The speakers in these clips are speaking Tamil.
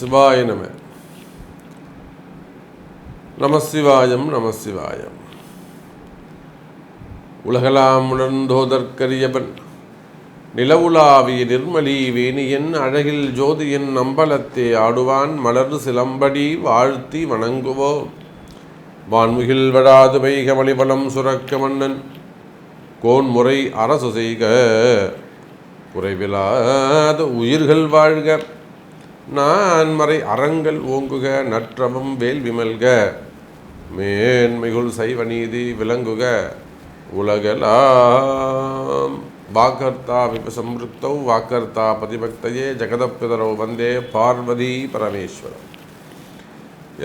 சிவாய நம. நமசிவாயம் நமசிவாயம். உலகலாம் உணர்ந்தோதற்கரியவன் நிலவுலாவிய நிர்மலி வேணியன் அழகில் ஜோதியன் நம்பலத்தே ஆடுவான் மலர் சிலம்படி வாழ்த்தி வணங்குவோ வான்முகில் வடாது வைகமலிவலம் சுரக்க மன்னன் கோன்முறை அரசு செய்க குறைவிலாத உயிர்கள் வாழ்க. நான்மறை அறங்கள் ஓங்குக நற்றவம் வேல் விமல்க. மேன்மிகுள் சைவ நீதி விளங்குக உலகலாம். வாக்கர்த்தா விபசம்ருத்தௌ வாக்கர்த்தா பதிபக்தையே ஜெகதப்பிதரோ வந்தே பார்வதி பரமேஸ்வரம்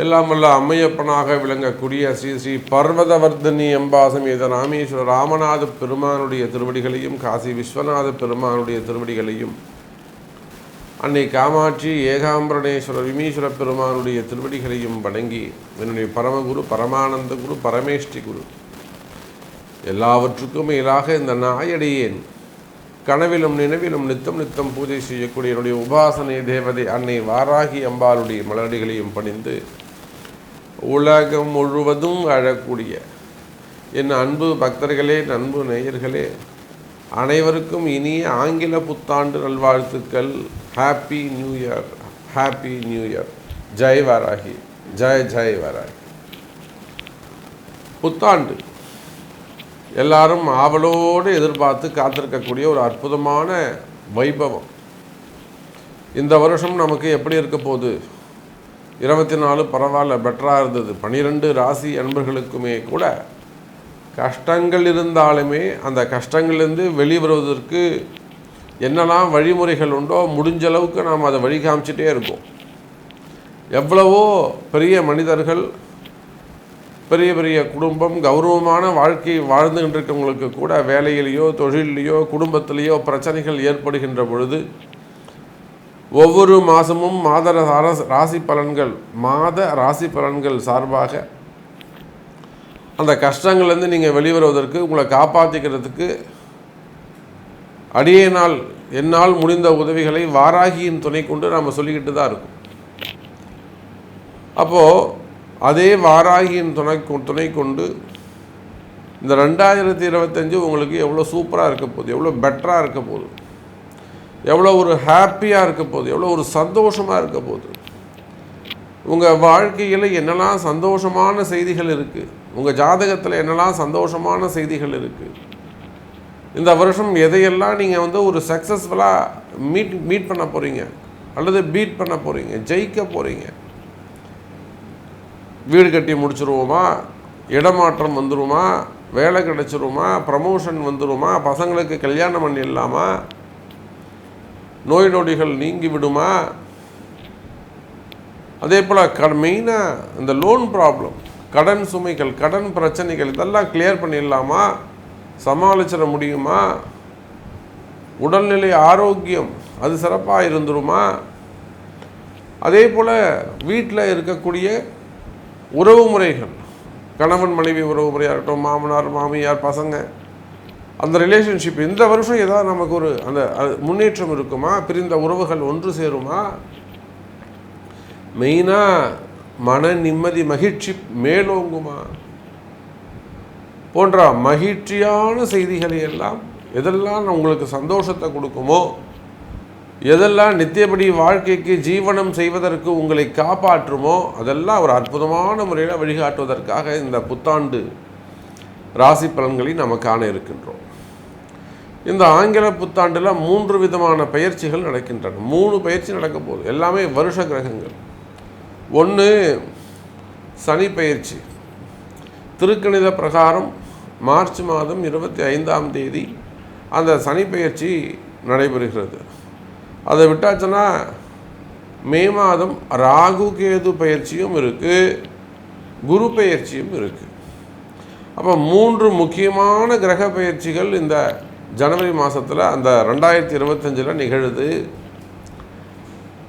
எல்லாம் வல்ல அம்மையப்பனாக விளங்கக்கூடிய ஸ்ரீ ஸ்ரீ பர்வதவர்தனி அம்பாசமேத ராமேஸ்வர ராமநாத பெருமானுடைய திருவடிகளையும் காசி விஸ்வநாத பெருமானுடைய திருவடிகளையும் அன்னை காமாட்சி ஏகாம்பரணேஸ்வர விமீஸ்வர பெருமானுடைய திருவடிகளையும் வணங்கி என்னுடைய பரமகுரு பரமானந்த குரு பரமேஷ்டி குரு எல்லாவற்றுக்கும் மேலாக இந்த நாயடியேன். கனவிலும் நினைவிலும் நித்தம் நித்தம் பூஜை செய்யக்கூடிய என்னுடைய உபாசனை தேவதை அன்னை வாராகி அம்பாளுடைய மலரடிகளையும் பணிந்து உலகம் முழுவதும் அழக்கூடிய என் அன்பு பக்தர்களே அன்பு நேயர்களே அனைவருக்கும் இனிய ஆங்கில புத்தாண்டு நல்வாழ்த்துக்கள். Happy new year happy new year Jai Varahi. Jai Jai Varahi. புத்தாண்டு. எல்லாரும் ஆவலோடு எதிர்பார்த்து காத்திருக்கக்கூடிய ஒரு அற்புதமான வைபவம். இந்த வருஷம் நமக்கு எப்படி இருக்க போகுது? இருபத்தி நாலு பரவாயில்ல பெட்டராக இருந்தது. பனிரெண்டு ராசி அன்பர்களுக்குமே கூட கஷ்டங்கள் இருந்தாலுமே அந்த கஷ்டங்கள்லேருந்து வெளிவருவதற்கு என்னெல்லாம் வழிமுறைகள் உண்டோ முடிஞ்ச அளவுக்கு நாம் அதை வழி காமிச்சிட்டே இருக்கோம். எவ்வளவோ பெரிய மனிதர்கள் பெரிய பெரிய குடும்பம் கௌரவமான வாழ்க்கை வாழ்ந்துகிட்டு இருக்கவங்களுக்கு கூட வேலையிலேயோ தொழிலையோ குடும்பத்திலேயோ பிரச்சனைகள் ஏற்படுகின்ற பொழுது ஒவ்வொரு மாதமும் மாத ராசி பலன்கள் மாத ராசி பலன்கள் சார்பாக அந்த கஷ்டங்கள்லேருந்து நீங்கள் வெளிவருவதற்கு உங்களை காப்பாற்றிக்கிறதுக்கு அடியேனால் என்னால் முடிந்த உதவிகளை வாராகியின் துணை கொண்டு நாம் சொல்லிக்கிட்டு தான் இருக்கும். அப்போது அதே வாராகியின் துணை கொ- துணை கொண்டு இந்த ரெண்டாயிரத்தி இருபத்தஞ்சு உங்களுக்கு எவ்வளோ சூப்பராக இருக்க போகுது எவ்வளோ பெட்டராக இருக்க போகுது எவ்வளோ ஒரு ஹாப்பியாக இருக்க போகுது எவ்வளோ ஒரு சந்தோஷமாக இருக்க போகுது. உங்கள் வாழ்க்கையில் என்னெல்லாம் சந்தோஷமான செய்திகள் இருக்குது உங்கள் ஜாதகத்தில் என்னெல்லாம் சந்தோஷமான செய்திகள் இருக்குது இந்த வருஷம் எதையெல்லாம் நீங்கள் வந்து ஒரு சக்ஸஸ்ஃபுல்லாக மீட் மீட் பண்ண போகிறீங்க அல்லது பீட் பண்ண போகிறீங்க ஜெயிக்க போகிறீங்க வீடு கட்டி முடிச்சிருவோமா? இடமாற்றம் வந்துருமா? வேலை கிடச்சிருமா? ப்ரமோஷன் வந்துருமா? பசங்களுக்கு கல்யாணம் பண்ணிடலாமா? நோய் நொடிகள் நீங்கி விடுமா? அதே போல் க மெயினாக இந்த லோன் ப்ராப்ளம் கடன் சுமைகள் கடன் பிரச்சனைகள் இதெல்லாம் கிளியர் பண்ணிடலாமா? சமாளிச்சிட முடியுமா? உடல்நிலை ஆரோக்கியம் அது சிறப்பாக இருந்துருமா? அதே போல் வீட்டில் இருக்கக்கூடிய உறவு முறைகள் கணவன் மனைவி உறவு முறையாக இருக்கட்டும் மாமனார் மாமியார் பசங்க அந்த ரிலேஷன்ஷிப் இந்த வருஷம் ஏதாவது நமக்கு ஒரு அந்த அது முன்னேற்றம் இருக்குமா? பிரிந்த உறவுகள் ஒன்று சேருமா? மெயினாக மன நிம்மதி மகிழ்ச்சி மேலோங்குமா? போன்ற மகிழ்ச்சியான செய்திகளை எல்லாம் எதெல்லாம் உங்களுக்கு சந்தோஷத்தை கொடுக்குமோ எதெல்லாம் நித்தியபடி வாழ்க்கைக்கு ஜீவனம் செய்வதற்கு உங்களை காப்பாற்றுமோ அதெல்லாம் ஒரு அற்புதமான முறையில் வழிகாட்டுவதற்காக இந்த புத்தாண்டு ராசி பலன்களை நம்ம காண இருக்கின்றோம். இந்த ஆங்கில புத்தாண்டில் மூன்று விதமான பயிற்சிகள் நடக்கின்றன. மூணு பயிற்சி நடக்க போகுது. எல்லாமே வருஷ கிரகங்கள். ஒன்று சனி பயிற்சி திருக்கணித பிரகாரம் மார்ச் மாதம் இருபத்தி ஐந்தாம் தேதி அந்த சனி பயிற்சி நடைபெறுகிறது. அதை விட்டாச்சுன்னா மே மாதம் ராகு கேது பயிற்சியும் இருக்குது குரு பயிற்சியும் இருக்குது அப்போ மூன்று முக்கியமான கிரக பயிற்சிகள் இந்த ஜனவரி மாதத்தில் அந்த ரெண்டாயிரத்தி இருபத்தஞ்சில் நிகழுது.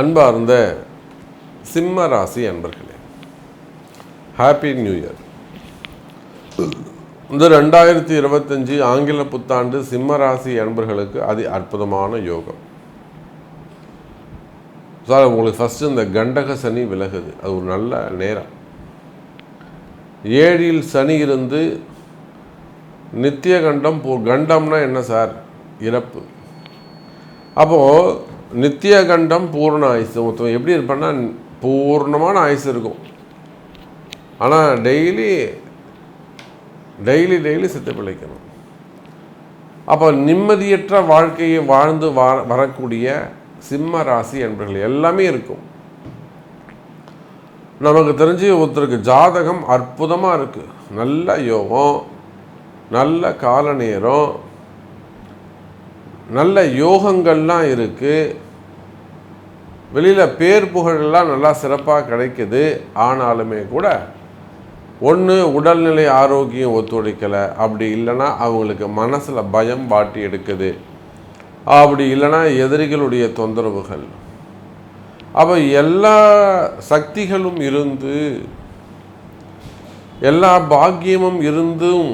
அன்பார்ந்த சிம்ம ராசி அன்பர்களே ஹாப்பி நியூ இயர் இந்த ரெண்டாயிரத்தி இருபத்தஞ்சு ஆங்கில புத்தாண்டு சிம்ம ராசி அன்பர்களுக்கு அதி அற்புதமான யோகம். சார் உங்களுக்கு ஃபஸ்ட்டு இந்த கண்டக சனி விலகுது. அது ஒரு நல்ல நேரம். ஏழில் சனி இருந்து நித்திய கண்டம் போ கண்டம்னா என்ன சார்? இறப்பு. அப்போது நித்திய கண்டம் பூர்ண ஆயுசு. மொத்தம் எப்படி இருப்பேன்னா பூர்ணமான ஆயுசு இருக்கும். ஆனால் டெய்லி டெய்லி டெய்லி செத்து பிழைக்கணும். அப்போ நிம்மதியற்ற வாழ்க்கையை வாழ்ந்து வா வரக்கூடிய சிம்ம ராசி என்பர்கள் எல்லாமே இருக்கும். நமக்கு தெரிஞ்சு ஒருத்தருக்கு ஜாதகம் அற்புதமாக இருக்குது நல்ல யோகம் நல்ல கால நேரம் நல்ல யோகங்கள்லாம் இருக்குது வெளியில் பேர் புகழெல்லாம் நல்லா சிறப்பாக கிடைக்குது. ஆனாலுமே கூட ஒன்று உடல்நிலை ஆரோக்கியம் ஒத்துழைக்கலை. அப்படி இல்லைன்னா அவங்களுக்கு மனசில் பயம் பாட்டி எடுக்குது. அப்படி இல்லைன்னா எதிரிகளுடைய தொந்தரவுகள். அப்போ எல்லா சக்திகளும் இருந்து எல்லா பாக்கியமும் இருந்தும்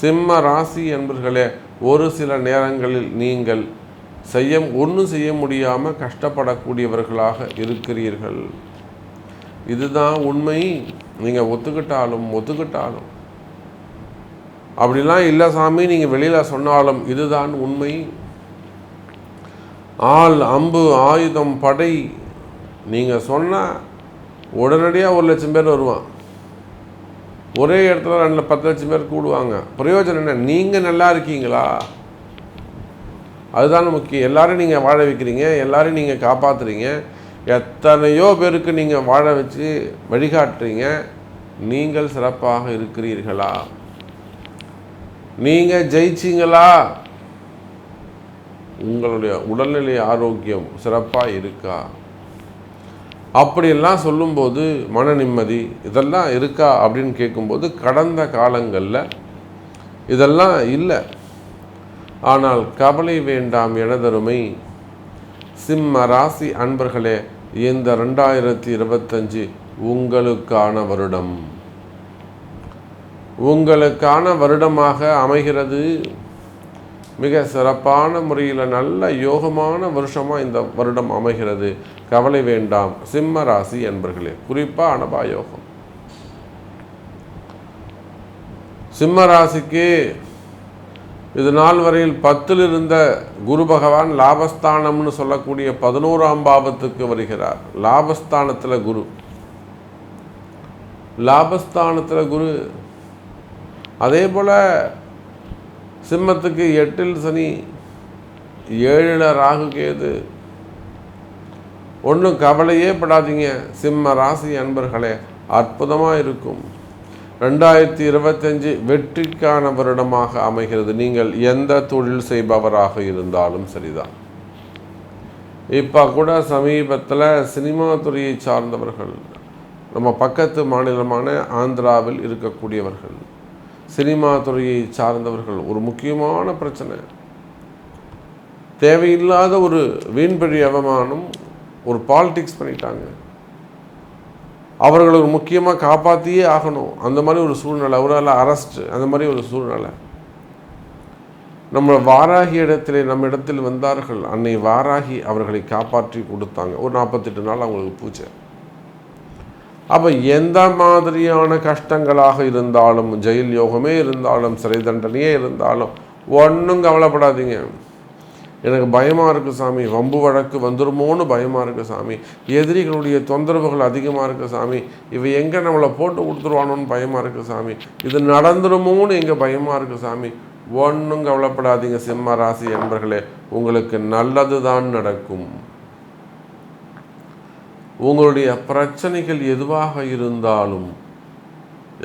சிம்ம ராசி என்பர்களே ஒரு சில நேரங்களில் நீங்கள் செய்ய ஒன்றும் செய்ய முடியாமல் கஷ்டப்படக்கூடியவர்களாக இருக்கிறீர்கள். இதுதான் உண்மை. நீங்கள் ஒத்துக்கிட்டாலும் ஒத்துக்கிட்டாலும். அப்படிலாம் இல்லை சாமி நீங்கள் வெளியில் சொன்னாலும் இதுதான் உண்மை. ஆள் அம்பு ஆயுதம் படை நீங்கள் சொன்னால் உடனடியாக ஒரு லட்சம் பேர் வருவான். ஒரே இடத்துல ரெண்டு பத்து லட்சம் பேர் கூடுவாங்க. பிரயோஜனம் என்ன? நீங்கள் நல்லா இருக்கீங்களா? அதுதான் முக்கியம். எல்லாரும் நீங்கள் வாழ வைக்கிறீங்க. எல்லாரையும் நீங்கள் காப்பாற்றுறீங்க எத்தனையோ பேருக்கு நீங்கள் வாழ வச்சு வழிகாட்டுறீங்க. நீங்கள் சிறப்பாக இருக்கிறீர்களா? நீங்கள் ஜெயிச்சிங்களா? உங்களுடைய உடல்நிலை ஆரோக்கியம் சிறப்பாக இருக்கா? அப்படியெல்லாம் சொல்லும்போது மன நிம்மதி இதெல்லாம் இருக்கா அப்படின்னு கேட்கும்போது கடந்த காலங்களில் இதெல்லாம் இல்லை. ஆனால் கவலை வேண்டாம் எனதருமை. சிம்ம ராசி அன்பர்களே இந்த ரெண்டாயிரத்தி இருபத்தஞ்சு உங்களுக்கான வருடம். உங்களுக்கான வருடமாக அமைகிறது. மிக சிறப்பான முறையில் நல்ல யோகமான வருஷமாக இந்த வருடம் அமைகிறது. கவலை வேண்டாம் சிம்ம ராசி என்பர்களே குறிப்பாக அனபாயோகம் சிம்ம ராசிக்கு இது நாள் வரையில் பத்தில் இருந்த குரு பகவான் லாபஸ்தானம்னு சொல்லக்கூடிய பதினோராம் பாவத்துக்கு வருகிறார். லாபஸ்தானத்தில் குரு. லாபஸ்தானத்தில் குரு. அதே போல் சிம்மத்துக்கு எட்டில் சனி ஏழில் ராகு கேது. ஒன்றும் கவலையே படாதீங்க. சிம்ம ராசி அன்பர்களே அற்புதமாக இருக்கும். ரெண்டாயிரத்தி இருபத்தஞ்சு வெற்றிக்கான வருடமாக அமைகிறது. நீங்கள் எந்த தொழில் செய்பவராக இருந்தாலும் சரிதான். இப்போ கூட சமீபத்தில் சினிமா துறையை சார்ந்தவர்கள் நம்ம பக்கத்து மாநிலமான ஆந்திராவில் இருக்கக்கூடியவர்கள் சினிமா துறையை சார்ந்தவர்கள் ஒரு முக்கியமான பிரச்சனை. தேவையில்லாத ஒரு வீண்பழி அவமானம் ஒரு பாலிடிக்ஸ் பண்ணிட்டாங்க. அவர்களை ஒரு முக்கியமாக காப்பாற்றியே ஆகணும். அந்த மாதிரி ஒரு சூழ்நிலை அவரால் அரெஸ்ட் அந்த மாதிரி ஒரு சூழ்நிலை. நம்ம வாராகி இடத்திலே நம்ம இடத்தில் வந்தார்கள் அன்னை வாராகி அவர்களை காப்பாற்றி கொடுத்தாங்க. ஒரு நாற்பத்தெட்டு நாள் அவங்களுக்கு பூஜை. அப்போ எந்த மாதிரியான கஷ்டங்களாக இருந்தாலும் ஜெயில் யோகமே இருந்தாலும் சிறை தண்டனையே இருந்தாலும் ஒன்றும் கவலைப்படாதீங்க. எனக்கு பயமாக இருக்குது சாமி. வம்பு வழக்கு வந்துருமோன்னு பயமாக இருக்குது சாமி. எதிரிகளுடைய தொந்தரவுகள் அதிகமாக இருக்குது சாமி. இவை எங்கே நம்மளை போட்டு கொடுத்துருவானோன்னு பயமாக இருக்குது சாமி. இது நடந்துருமோன்னு எங்கே பயமாக இருக்குது சாமி. ஒன்றும் கவலைப்படாதீங்க சிம்ம ராசி என்பர்களே. உங்களுக்கு நல்லது தான் நடக்கும். உங்களுடைய பிரச்சனைகள் எதுவாக இருந்தாலும்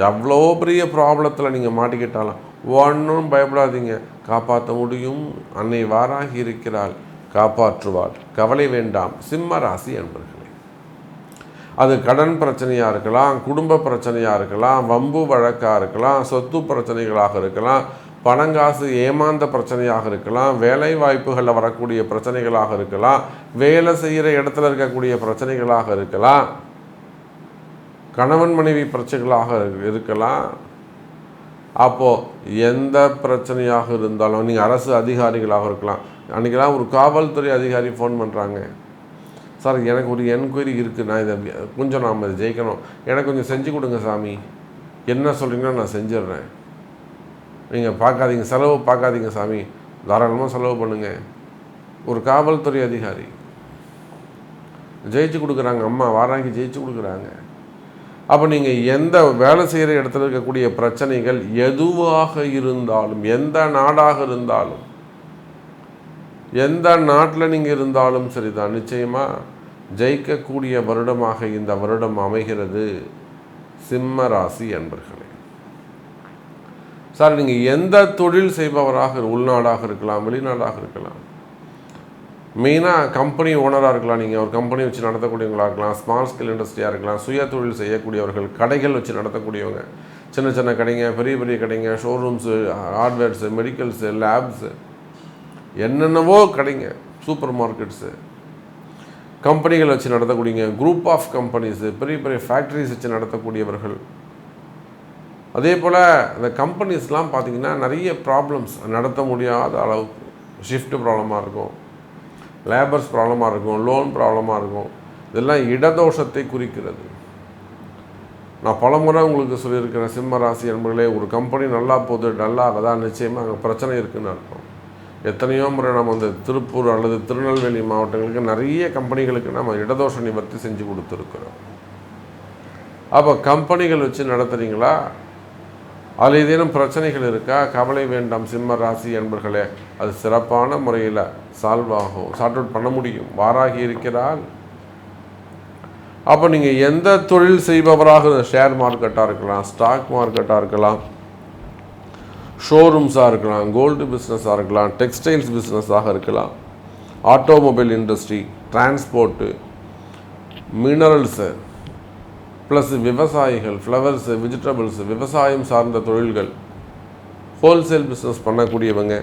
எவ்வளோ பெரிய ப்ராப்ளத்தில் நீங்கள் மாட்டிக்கிட்டாலும் ஒன்றும் பயப்படாதீங்க. காப்பாற்ற முடியும் அன்னை வாராகி இருக்கிறாள் காப்பாற்றுவாள். கவலை வேண்டாம். சிம்ம ராசி அன்பர்களே. அது கடன் பிரச்சனையாக இருக்கலாம் குடும்ப பிரச்சனையாக இருக்கலாம் வம்பு வழக்காக இருக்கலாம் சொத்து பிரச்சனைகளாக இருக்கலாம் பணங்காசு ஏமாந்த பிரச்சனையாக இருக்கலாம் வேலை வாய்ப்புகளில் வரக்கூடிய பிரச்சனைகளாக இருக்கலாம் வேலை செய்கிற இடத்துல இருக்கக்கூடிய பிரச்சனைகளாக இருக்கலாம் கணவன் மனைவி பிரச்சனைகளாக இருக்கலாம் அப்போது எந்த பிரச்சனையாக இருந்தாலும் நீங்கள் அரசு அதிகாரிகளாக இருக்கலாம். அன்றைக்கெல்லாம் ஒரு காவல்துறை அதிகாரி ஃபோன் பண்ணுறாங்க சார் எனக்கு ஒரு என்கொயரி இருக்குது நான் இதை கொஞ்சம் நாம் இதை ஜெயிக்கணும். எனக்கு கொஞ்சம் செஞ்சு கொடுங்க சாமி. என்ன சொல்கிறீங்களோ நான் செஞ்சிடுறேன். நீங்கள் பார்க்காதீங்க செலவு பார்க்காதீங்க சாமி. தாராளமாக செலவு பண்ணுங்கள் ஒரு காவல்துறை அதிகாரி. ஜெயிச்சு கொடுக்குறாங்க. அம்மா வாராங்கி ஜெயிச்சு கொடுக்குறாங்க. அப்போ நீங்கள் எந்த வேலை செய்கிற இடத்துல இருக்கக்கூடிய பிரச்சனைகள் எதுவாக இருந்தாலும் எந்த நாடாக இருந்தாலும் எந்த நாட்டில் நீங்கள் இருந்தாலும் சரிதான். நிச்சயமாக ஜெயிக்கக்கூடிய வருடமாக இந்த வருடம் அமைகிறது சிம்ம ராசி அன்பர்களே. சார் நீங்கள் எந்த தொழில் செய்பவராக உள்நாடாக இருக்கலாம் வெளிநாடாக இருக்கலாம் மெயினாக கம்பெனி ஓனராக இருக்கலாம் நீங்கள் ஒரு கம்பெனி வச்சு நடத்தக்கூடியவங்களாக இருக்கலாம். ஸ்மால் ஸ்கேல் இண்டஸ்ட்ரியாக இருக்கலாம். சுய தொழில் செய்யக்கூடியவர்கள் கடைகள் வச்சு நடத்தக்கூடியவங்க. சின்ன சின்ன கடைங்க பெரிய பெரிய கடைங்க ஷோரூம்ஸு ஹார்ட்வேர்ஸு மெடிக்கல்ஸு லேப்ஸு என்னென்னவோ கடைங்க சூப்பர் மார்க்கெட்ஸு கம்பெனிகள் வச்சு நடத்தக்கூடியங்க. குரூப் ஆஃப் கம்பெனிஸு பெரிய பெரிய ஃபேக்ட்ரிஸ் வச்சு நடத்தக்கூடியவர்கள். அதே போல் அந்த கம்பெனிஸ்லாம் பார்த்திங்கன்னா நிறைய ப்ராப்ளம்ஸ் நடத்த முடியாத அளவுக்கு ஷிஃப்ட் ப்ராப்ளமாக இருக்கும். லேபர்ஸ் ப்ராப்ளமாக இருக்கும் லோன் ப்ராப்ளமாக இருக்கும். இதெல்லாம் இடதோஷத்தை குறிக்கிறது. நான் பல முறை உங்களுக்கு சொல்லியிருக்கிறேன் சிம்ம ராசி என்பர்களே ஒரு கம்பெனி நல்லா போகுது நல்லா அதான் நிச்சயமாக அங்கே பிரச்சனை இருக்குதுன்னு அர்த்தம். எத்தனையோ முறை நம்ம அந்த திருப்பூர் அல்லது திருநெல்வேலி மாவட்டங்களுக்கு நிறைய கம்பெனிகளுக்கு நம்ம இடதோஷ நிவர்த்தி செஞ்சு கொடுத்துருக்குறோம். அப்போ கம்பெனிகள் வச்சு நடத்துகிறீங்களா அதில் ஏதேனும் பிரச்சனைகள் இருக்கா? கவலை வேண்டாம் சிம்ம ராசி என்பர்களே அது சிறப்பான முறையில் சால்வ் ஆகும் சார்ட் அவுட் பண்ண முடியும். வாராகி இருக்கிறால் அப்போ நீங்கள் எந்த தொழில் செய்பவராக ஷேர் மார்க்கெட்டாக இருக்கலாம் ஸ்டாக் மார்க்கெட்டாக இருக்கலாம் ஷோரூம்ஸாக இருக்கலாம் கோல்டு பிஸ்னஸாக இருக்கலாம் டெக்ஸ்டைல்ஸ் பிஸ்னஸாக இருக்கலாம். Automobile industry transport minerals plus விவசாயிகள் ஃப்ளவர்ஸு வெஜிடபிள்ஸு விவசாயம் சார்ந்த தொழில்கள். ஹோல்சேல் பிஸ்னஸ் பண்ணக்கூடியவங்க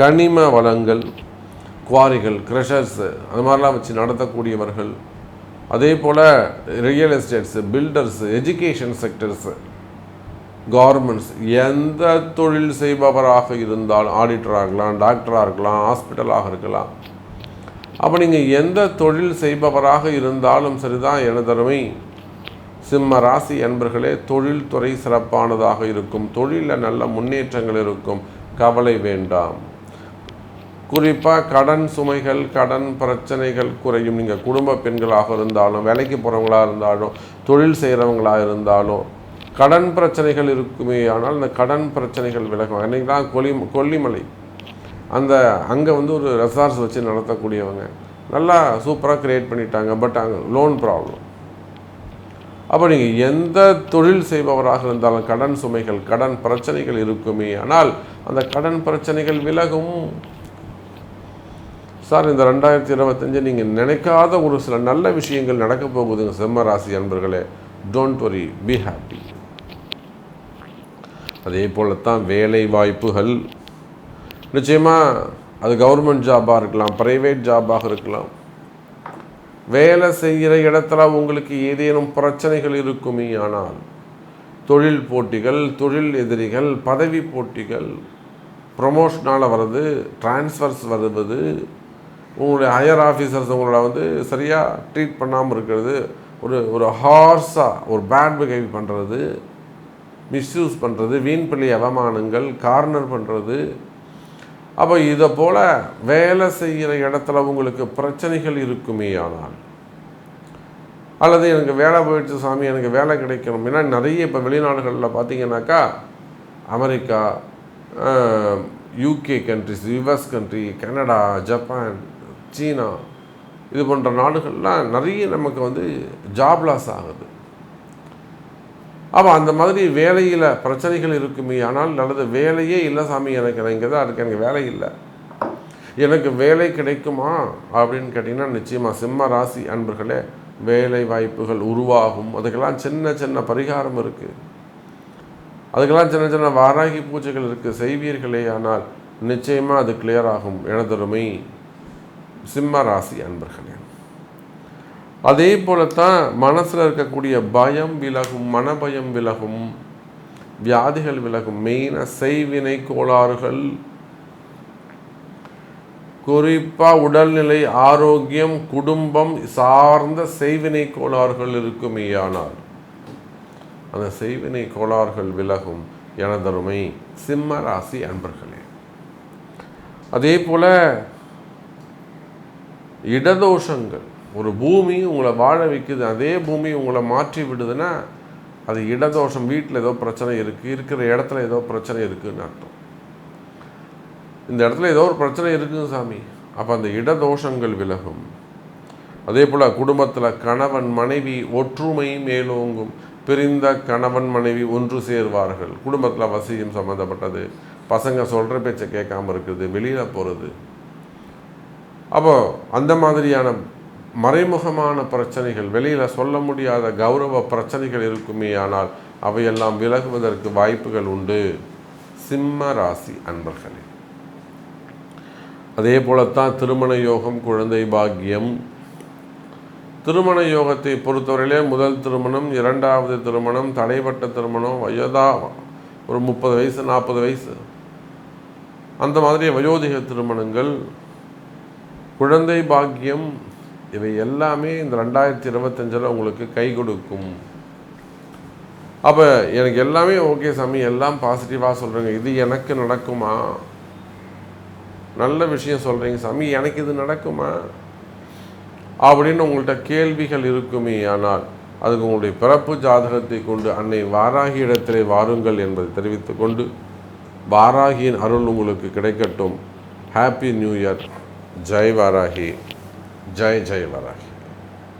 கனிம வளங்கள் குவாரிகள் க்ரெஷர்ஸு அது மாதிரிலாம் வச்சு நடத்தக்கூடியவர்கள். அதே போல் real estates builders education sectors governments எந்த தொழில் செய்பவராக இருந்தாலும் ஆடிட்டராக இருக்கலாம் டாக்டராக இருக்கலாம் ஹாஸ்பிட்டலாக இருக்கலாம். அப்போ நீங்கள் எந்த தொழில் செய்பவராக இருந்தாலும் சரிதான் எனதருமை. சிம்ம ராசி என்பர்களே தொழில்துறை சிறப்பானதாக இருக்கும். தொழிலில் நல்ல முன்னேற்றங்கள் இருக்கும். கவலை வேண்டாம். குறிப்பாக கடன் சுமைகள் கடன் பிரச்சனைகள் குறையும். நீங்கள் குடும்ப பெண்களாக இருந்தாலும் வேலைக்கு போகிறவங்களாக இருந்தாலும் தொழில் செய்கிறவங்களாக இருந்தாலும் கடன் பிரச்சனைகள் இருக்குமே. ஆனால் அந்த கடன் பிரச்சனைகள் விலகும். அன்றைக்கி தான் கொல்லி கொல்லிமலை. அந்த அங்கே வந்து ஒரு ரெசார்ட்ஸ் வச்சு நடத்தக்கூடியவங்க. நல்லா சூப்பராக க்ரியேட் பண்ணிட்டாங்க. பட் அங்கே லோன் ப்ராப்ளம் அப்போ நீங்கள் எந்த தொழில் செய்பவராக இருந்தாலும் கடன் சுமைகள் கடன் பிரச்சனைகள் இருக்குமே. ஆனால் அந்த கடன் பிரச்சனைகள் விலகும். சார் இந்த ரெண்டாயிரத்தி இருபத்தஞ்சு நீங்கள் நினைக்காத ஒரு சில நல்ல விஷயங்கள் நடக்க போகுதுங்க செம்ம ராசி அன்பர்களே. டோன்ட் வரி பி ஹாப்பி அதே போலத்தான் வேலை வாய்ப்புகள். நிச்சயமாக அது கவர்மெண்ட் ஜாபாக இருக்கலாம் ப்ரைவேட் ஜாபாக இருக்கலாம். வேலை செய்கிற இடத்துல உங்களுக்கு ஏதேனும் பிரச்சனைகள் இருக்குமே ஆனால் தொழில் போட்டிகள் தொழில் எதிரிகள் பதவி போட்டிகள் ப்ரொமோஷனால் வர்றது டிரான்ஸ்ஃபர்ஸ் வருவது உங்களுடைய ஹையர் ஆஃபீஸர்ஸ் உங்களோட வந்து சரியாக ட்ரீட் பண்ணாமல் இருக்கிறது ஒரு ஒரு ஹார்ஸாக ஒரு பேட் பிஹேவ் பண்ணுறது மிஸ்யூஸ் பண்ணுறது வீண்பள்ளி அவமானங்கள் கார்னர் பண்ணுறது அப்போ இதை போல் வேலை செய்கிற இடத்துல உங்களுக்கு பிரச்சனைகள் இருக்குமே ஆனால். அல்லது எனக்கு வேலை போயிடுச்சு சாமி எனக்கு வேலை கிடைக்கணும். ஏன்னா நிறைய இப்போ வெளிநாடுகளில் பார்த்தீங்கன்னாக்கா America UK countries US country Canada Japan சீனா இது போன்ற நாடுகள்லாம் நிறைய நமக்கு வந்து ஜாப் லாஸ் ஆகுது. ஆமாம் அந்த மாதிரி வேலையில் பிரச்சனைகள் இருக்குமே ஆனால் நல்லது வேலையே இல்லை சாமி எனக்கு நான் இங்கே தான் இருக்கேன் எனக்கு வேலை இல்லை. எனக்கு வேலை கிடைக்குமா? அப்படின்னு கேட்டிங்கன்னா நிச்சயமாக சிம்ம ராசி அன்பர்களே வேலை வாய்ப்புகள் உருவாகும். அதுக்கெல்லாம் சின்ன சின்ன பரிகாரம் இருக்குது அதுக்கெல்லாம் சின்ன சின்ன வாராகி பூஜைகள் இருக்குது செய்வீர்களே ஆனால் நிச்சயமாக அது கிளியர் ஆகும். எனதொருமை சிம்ம ராசி அன்பர்களே. அதே போலத்தான் மனசில் இருக்கக்கூடிய பயம் விலகும் மனபயம் விலகும் வியாதிகள் விலகும். மெயினாக செய்வினை கோளாறுகள். குறிப்பாக உடல்நிலை ஆரோக்கியம் குடும்பம் சார்ந்த செய்வினை கோளாறுகள் இருக்குமேயானால் அந்த செய்வினை கோளாறுகள் விலகும் எனதருமை சிம்ம ராசி அன்பர்களே. அதே போல இடதோஷங்கள். ஒரு பூமி உங்களை வாழ வைக்குது அதே பூமி உங்களை மாற்றி விடுதுன்னா அது இடதோஷம் வீட்டில் ஏதோ பிரச்சனை இருக்குது இருக்கிற இடத்துல ஏதோ பிரச்சனை இருக்குதுன்னு அர்த்தம். இந்த இடத்துல ஏதோ ஒரு பிரச்சனை இருக்குங்க சாமி. அப்போ அந்த இடதோஷங்கள் விலகும். அதே போல் குடும்பத்தில் கணவன் மனைவி ஒற்றுமை மேலோங்கும். பிரிந்த கணவன் மனைவி ஒன்று சேர்வார்கள். குடும்பத்தில் வசியம் சம்மந்தப்பட்டது பசங்க சொல்கிற பேச்சை கேட்காம இருக்குது வெளியில் போகிறது அப்போ அந்த மாதிரியான மறைமுகமான பிரச்சனைகள் வெளியில் சொல்ல முடியாத கௌரவ பிரச்சனைகள் இருக்குமே ஆனால் அவையெல்லாம் விலகுவதற்கு வாய்ப்புகள் உண்டு. சிம்ம ராசி அன்பர்களே. அதே போலத்தான் திருமண யோகம் குழந்தை பாக்கியம். திருமண யோகத்தை பொறுத்தவரையிலே முதல் திருமணம் இரண்டாவது திருமணம் தடைப்பட்ட திருமணம் வயதா ஒரு முப்பது வயசு நாற்பது வயசு. அந்த மாதிரி வயோதிக திருமணங்கள். குழந்தை பாக்கியம் இவை எல்லாமே இந்த ரெண்டாயிரத்தி இருபத்தஞ்சில் உங்களுக்கு கை கொடுக்கும். அப்போ எனக்கு எல்லாமே ஓகே சாமி எல்லாம் பாசிட்டிவாக சொல்கிறேங்க இது எனக்கு நடக்குமா? நல்ல விஷயம் சொல்கிறீங்க சாமி எனக்கு இது நடக்குமா? அப்படின்னு உங்கள்கிட்ட கேள்விகள் இருக்குமே ஆனால் அதுக்கு உங்களுடைய பிறப்பு ஜாதகத்தை கொண்டு அன்னை வாராகி இடத்திலே வாருங்கள் என்பதை தெரிவித்து கொண்டு வாராகியின் அருள் உங்களுக்கு கிடைக்கட்டும். Happy new year Jai Varahi. Jai Jai Varahi